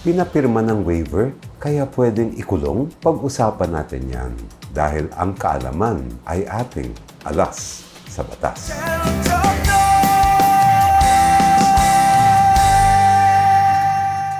Pinapirma ng waiver, kaya pwedeng ikulong? Pag-usapan natin yan dahil ang kaalaman ay ating alas sa batas.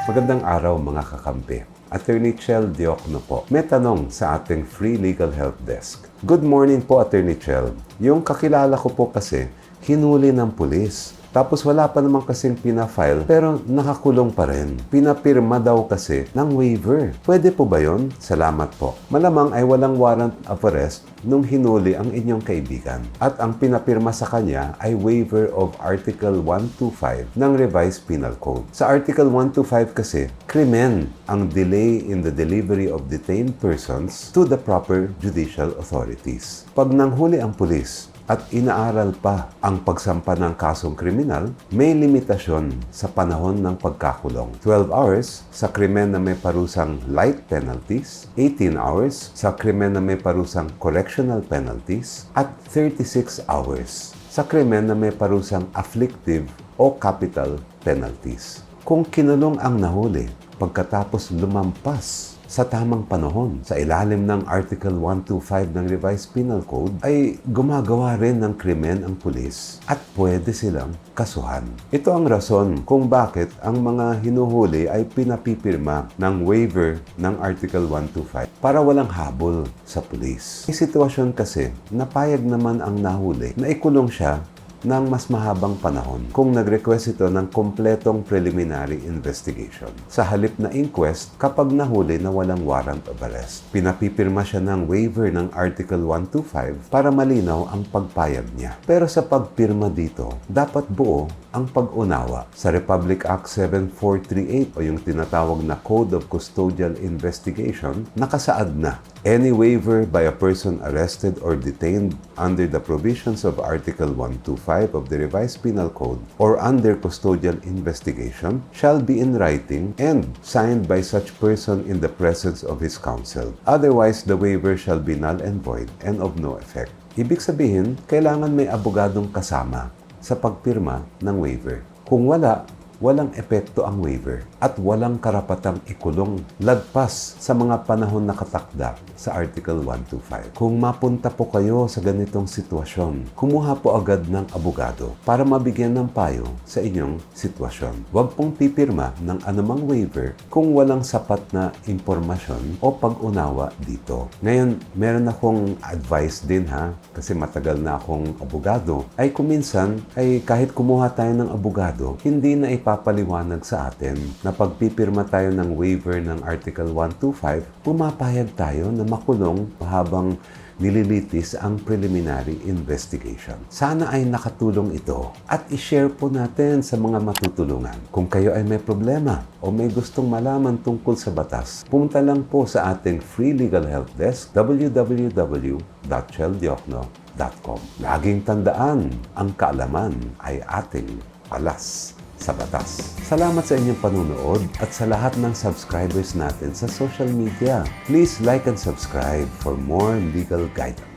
Magandang araw mga kakampi. Attorney Chel Diokno po. May tanong sa ating Free Legal Help Desk. Good morning po, Attorney Chel. Yung kakilala ko po kasi, hinuli ng pulis. Tapos wala pa naman kasing pinafile, pero nakakulong pa rin. Pinapirma daw kasi ng waiver. Pwede po ba yon? Salamat po. Malamang ay walang warrant of arrest nung hinuli ang inyong kaibigan. At ang pinapirma sa kanya ay waiver of Article 125 ng Revised Penal Code. Sa Article 125 kasi, krimen ang delay in the delivery of detained persons to the proper judicial authorities. Pag nanghuli ang pulis, at inaaral pa ang pagsampa ng kasong kriminal, may limitasyon sa panahon ng pagkakulong. 12 hours sa krimen na may parusang light penalties, 18 hours sa krimen na may parusang correctional penalties, at 36 hours sa krimen na may parusang afflictive o capital penalties. Kung kinulong ang nahuli pagkatapos lumampas sa tamang panahon sa ilalim ng Article 125 ng Revised Penal Code ay gumagawa rin ng krimen ang pulis at pwede silang kasuhan. Ito ang rason kung bakit ang mga hinuhuli ay pinapipirma ng waiver ng Article 125 para walang habol sa pulis. May sitwasyon kasi napayag naman ang nahuli na ikulong siya ng mas mahabang panahon kung nag-request ito ng kompletong preliminary investigation. Sa halip na inquest, kapag nahuli na walang warrant of arrest, pinapipirma siya ng waiver ng Article 125 para malinaw ang pagpayag niya. Pero sa pagpirma dito, dapat buo ang pag-unawa sa Republic Act 7438 o yung tinatawag na Code of Custodial Investigation, nakasaad na any waiver by a person arrested or detained under the provisions of Article 125 of the Revised Penal Code or under custodial investigation shall be in writing and signed by such person in the presence of his counsel. Otherwise, the waiver shall be null and void and of no effect. Ibig sabihin, kailangan may abogadong kasama sa pagpirma ng waiver. Kung wala, walang epekto ang waiver at walang karapatang ikulong lagpas sa mga panahon nakatakda sa Article 125. Kung mapunta po kayo sa ganitong sitwasyon, kumuha po agad ng abogado para mabigyan ng payo sa inyong sitwasyon. Huwag pong pipirma ng anumang waiver kung walang sapat na impormasyon o pag-unawa dito. Ngayon, meron akong advice din ha, kasi matagal na akong abogado, ay kuminsan ay kahit kumuha tayo ng abogado, hindi na ipapaliwanag sa atin na pagpipirma tayo ng waiver ng Article 125, pumapayag tayo na makulong habang nililitis ang preliminary investigation. Sana ay nakatulong ito at i-share po natin sa mga matutulungan. Kung kayo ay may problema o may gustong malaman tungkol sa batas, pumunta lang po sa ating free legal help desk www.cheldiokno.com. Laging tandaan, ang kaalaman ay ating alas sa batas. Salamat sa inyong panunood at sa lahat ng subscribers natin sa social media. Please like and subscribe for more legal guidance.